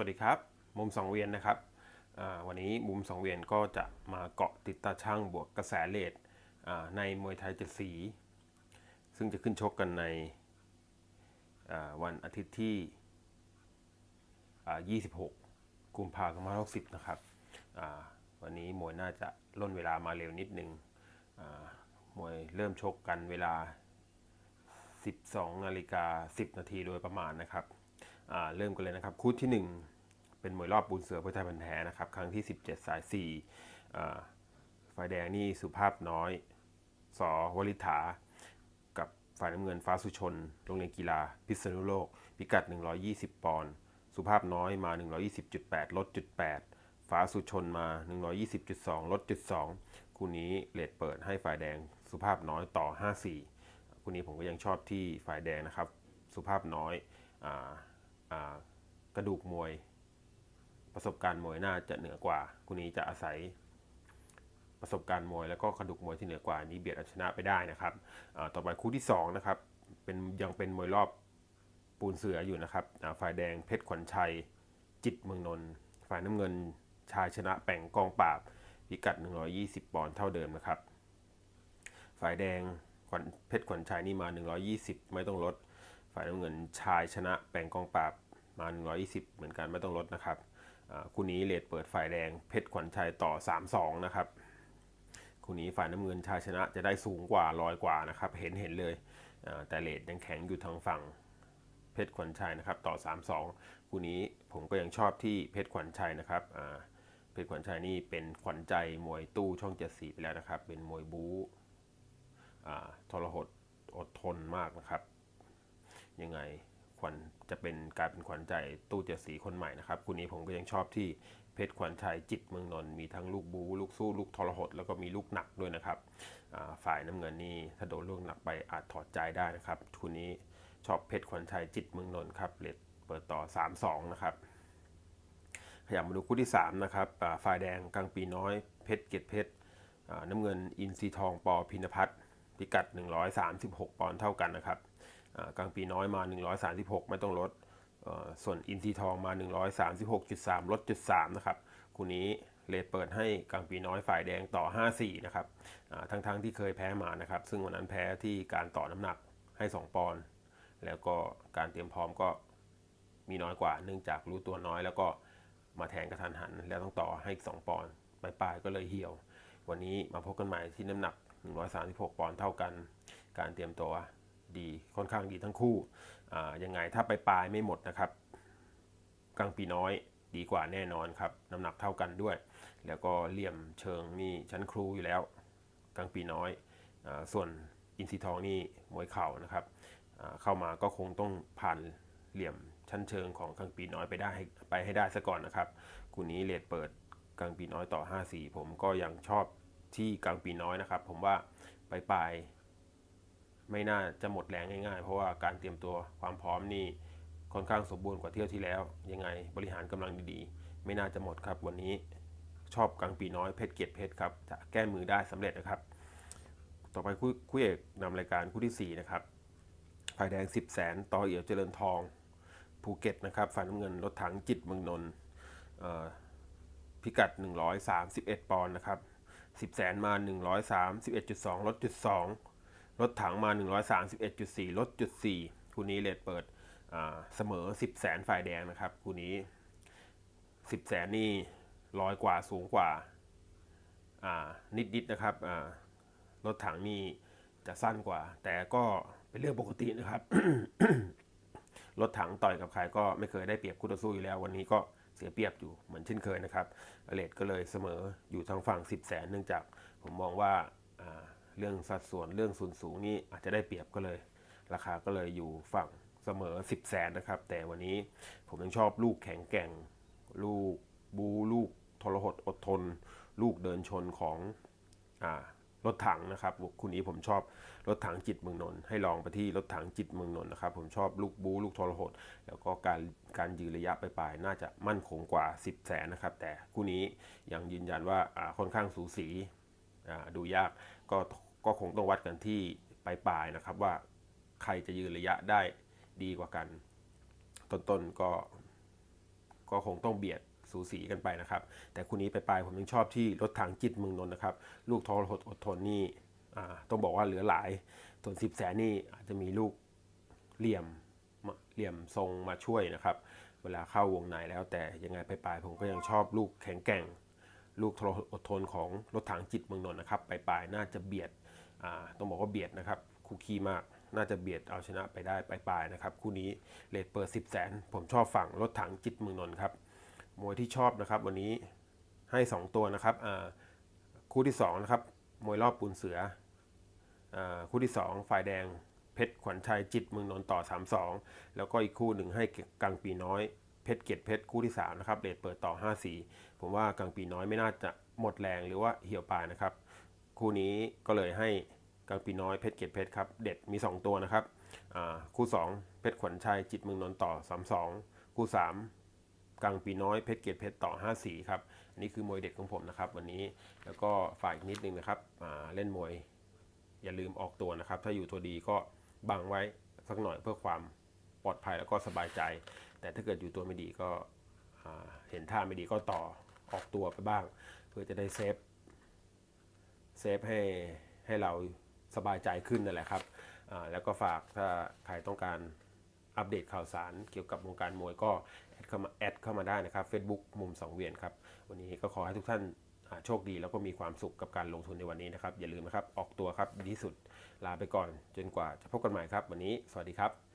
วัสดีครับ มุมสองเวียนนะครับ วันนี้มุมสองเวียนก็จะมาเกาะติดตาช่างบวกกระแสเลดในมวยไทยเจ็ดสี ซึ่งจะขึ้นชกกันในวันอาทิตย์ที่ 26 กุมภาพันธ์2560 นะครับ วันนี้มวยน่าจะล่นเวลามาเร็วนิดนึงอ่ามวยเริ่มชกกันเวลา 12นาฬิกา10 นาทีโดยประมาณนะครับ เริ่มกันเลยนะครับคู่ที่ 1 เป็นมวยรอบปูนเสือพระไทยพันแท้นะครับครั้งที่ 17 สาย4ฝ่ายแดงนี่สุภาพน้อยสอวลิษากับฝ่ายน้ำเงินฟ้าสุชนโรงเรียนกีฬา พิษณุโลก พิกัด 120 ปอนด์สุภาพน้อยมา 120.8 ลดจุด8ฟ้าสุชนมา 120.2 ลดจุด2คู่นี้เลทเปิดให้ฝ่ายแดงสุภาพน้อยต่อ 54คู่นี้ผมก็ยังชอบที่ฝ่ายแดงนะครับ สุภาพน้อยอ่า กระดูกมวย ประสบการณ์มวยน่าจะเหนือกว่าคู่นี้จะอาศัยประสบการณ์มวยแล้วก็กระดูกมวยที่เหนือกว่านี้เบียดเอาชนะไปได้นะครับต่อไปคู่ที่สองนะครับเป็นยังเป็นมวยรอบปูนเสืออยู่นะครับฝ่ายแดงเพชรขวัญชัย จิตเมืองนนท์ฝ่ายน้ำเงินชายชนะแป่งกองปราบพิกัด 120 ปอนด์เท่าเดิมนะครับ ฝ่ายแดงเพชรขวัญชัยนี่มา 120 ไม่ต้องลด ฝ่ายน้ำเงินชายชนะแป่งกองปราบมา 120 เหมือนกันไม่ต้องลดนะครับคู่นี้เลทเปิดฝ่ายแดงเพชรขวัญชัยต่อ 3-2 นะครับคู่นี้ฝ่ายน้ำเงินชายชนะจะได้สูงกว่าลอยกว่านะครับ เห็นเห็นเลยแต่เลทยังแข็งอยู่ทางฝั่งเพชรขวัญชัยนะครับต่อ 3-2 คู่นี้ผมก็ยังชอบที่เพชรขวัญชัยนะครับเพชรขวัญชัยนี่เป็นขวัญใจมวยตู้ช่องเจ็ดสีไปแล้วนะครับ เป็นมวยบู๊ทรหดอดทนมากนะครับ ยังไงขวัญจะเป็นกลายเป็นขวัญใจตู้เจสีคนใหม่นะครับคู่นี้ผมก็ยังชอบที่เพชรขวัญชัยจิตเมืองนนท์มีทั้งลูกบูลูกสู้ลูกทรหดแล้วก็มีลูกหนักด้วยนะครับฝ่ายน้ำเงินนี่ถ้าโดนลูกหนักไปอาจถอดใจได้นะครับคู่นี้ชอบเพชรขวัญชัยจิตเมืองนนท์ครับเลดเปิดต่อ 3-2 นะครับขยับมาดูคู่ที่ 3 นะครับฝ่ายแดงกลางปีน้อยเพชรเกตเพชรน้ำเงินอินทรีทองปอพินพัฒน์พิกัด 136 ปอนด์เท่ากันนะครับ กลางปีน้อยมา 136 ไม่ต้องลด ส่วนอินทรีทองมา 136.3 ลดจุด3นะครับคู่นี้เลทเปิดให้กลางปีน้อยฝ่ายแดงต่อ 5-4 นะครับทั้งๆที่เคยแพ้มานะครับ ซึ่งวันนั้นแพ้ที่การต่อน้ำหนักให้ 2 ปอนด์แล้วก็การเตรียมพร้อมก็มีน้อยกว่า เนื่องจากรู้ตัวน้อยแล้วก็มาแทงกระทันหัน แล้วต้องต่อให้อีก 2 ปอนด์ปลายๆก็เลยเหี่ยว วันนี้มาพบกันใหม่ที่น้ำหนัก 136 ปอนด์เท่ากัน การเตรียมตัว ดีค่อนข้างดีทั้งคู่ยังไงถ้าไปปลายไม่หมดนะครับกลางปีน้อยดีกว่าแน่นอนครับน้ำหนักเท่ากันด้วย แล้วก็เหลี่ยมเชิงนี่ชั้นครูอยู่แล้วกลางปีน้อยอส่วนอินทรีทองนี่มวยเข่านะครับเข้ามาก็คงต้องผ่านเหลี่ยมชั้นเชิงของกลางปีน้อยไปได้ไปให้ได้ซะก่อนนะครับคู่นี้เลดเปิดกลางปีน้อยต่อ 5-4 ผมก็ยังชอบที่กลางปีน้อยนะครับ ผมว่าไปปลาย ไม่น่าจะหมดแรงง่ายๆ เพราะว่าการเตรียมตัวความพร้อมนี่ค่อนข้างสมบูรณ์กว่าเที่ยวที่แล้ว ยังไงบริหารกำลังดีๆ ไม่น่าจะหมดครับ วันนี้ชอบกลางปีน้อยเพชรเกียรติเพชรครับจะแก้มือได้สำเร็จนะครับ ต่อไปคู่เอกนำรายการคู่ที่ 4 นะครับฝ่ายแดง 10แสนต่อเอี่ยวเจริญทองภูเก็ตนะครับฝ่ายน้ำเงินรถถังจิตเมืองนนท์เอ่อพิกัด 131 ปอนด์นะครับ 10แสนมา 131.2ลดจุด2 รถถังมา 131.4 ลดจุด4คู่นี้เลทเปิดเสมอ 10 แสนฝ่ายแดงนะครับคู่นี้ 10 แสนนี่ร้อยกว่าสูงกว่าอ่านิดๆนะครับรถถังนี่จะสั้นกว่า แต่ก็เป็นเรื่องปกตินะครับ รถถังต่อยกับใครก็ไม่เคยได้เปรียบคู่ต่อสู้อยู่แล้ว วันนี้ก็เสียเปรียบอยู่เหมือนเช่นเคยนะครับเลทก็เลยเสมออยู่ทางฝั่ง 10 แสนเนื่องจากผมมองว่าอ่า เรื่องสัดส่วนเรื่องส่วนสูงนี่อาจจะได้เปรียบก็เลย ราคาก็เลยอยู่ฝั่งเสมอ 10แสนนะครับ แต่วันนี้ผมยังชอบลูกแข็งแกร่ง ลูกบูลูกทรหดอดทน ลูกเดินชนของอ่ารถถังนะครับคุณนี้ผมชอบรถถังจิตเมืองนนท์ให้ลองไปที่รถถังจิตเมืองนนท์นะครับ ผมชอบลูกบูลูกทรหด แล้วก็การการยืนระยะไปลายๆน่าจะมั่นคงกว่า 10แสนนะครับ แต่คู่นี้ยังยืนยันว่าค่อนข้างสูสีดูยากก็ ก็คงต้องวัดกันที่ปลายๆนะครับว่าใครจะยืนระยะได้ดีกว่ากัน ต้นๆก็ก็คงต้องเบียดสูสีกันไปนะครับ แต่คู่นี้ไปลายๆผมยังชอบที่รถถังจิตเมืองนนท์นะครับ ลูกทรหดอดทนนี่ต้องบอกว่าเหลือหลายส่วนสิบแสนนี่อาจจะมีลูกเหลี่ยมเหลี่ยมทรงมาช่วยนะครับ เวลาเข้าวงในแล้วแต่ยังไงไปลายๆผมก็ยังชอบลูกแข็งแกร่ง ลูกทรหดอดทนของรถถังจิตเมืองนนท์นะครับไปลายๆน่าจะเบียด ต้องบอกว่าเบียดนะครับคู่ขี้มากน่าจะเบียดเอาชนะไปได้ปลายๆนะครับคู่นี้เลทเปิด 10 0 0 0 0ผมชอบฝั่งรถถังจิตเมืองนนท์ครับมวยที่ชอบนะครับ วันนี้ให้ 2 ตัวนะครับคู่ที่2นะครับมวยรอบปูนเสืออคู่ที่ 2 ฝ่ายแดงเพชรขวัญชัยจิตเมืองนนท์ต่อ 3-2 แล้วก็อีกคู่หนึ่งให้กังปีน้อยเพชรเกียรติเพชรคู่ที่3นะครับเลทเปิดต่อ 5-4 ผมว่ากังปีน้อยไม่น่าจะหมดแรงหรือว่าเหี่ยวปลายนะครับ คู่นี้ก็เลยให้กังปีน้อยเพชรเกียรติเพชรครับ เด็ดมี 2 ตัวนะครับคู่ 2 เพชรขวัญชัยจิตเมืองนนท์ต่อ 3-2 คู่ 3กังปีน้อยเพชรเกียรติเพชรต่อ 5-4 ครับอันนี้คือมวยเด็ดของผมนะครับ วันนี้แล้วก็ฝากอีกนิดนึงนะครับเล่นมวย อย่าลืมออกตัวนะครับ ถ้าอยู่ตัวดีก็บังไว้สักหน่อยเพื่อความปลอดภัยแล้วก็สบายใจ แต่ถ้าเกิดอยู่ตัวไม่ดีก็เห็นท่าไม่ดีก็ต่อออกตัวไปบ้าง เพื่อจะได้เซฟ เซฟให้ให้เราสบายใจขึ้นนั่นแหละครับ แล้วก็ฝากถ้าใครต้องการอัปเดตข่าวสารเกี่ยวกับวงการมวยก็แอดเข้ามาแอดเข้ามาได้นะครับ Facebook มุมสองเวียนครับ วันนี้ก็ขอให้ทุกท่านโชคดีแล้วก็มีความสุขกับการลงทุนในวันนี้นะครับ อย่าลืมนะครับ ออกตัวครับดีที่สุดลาไปก่อนจนกว่าจะพบกันใหม่ครับ วันนี้สวัสดีครับ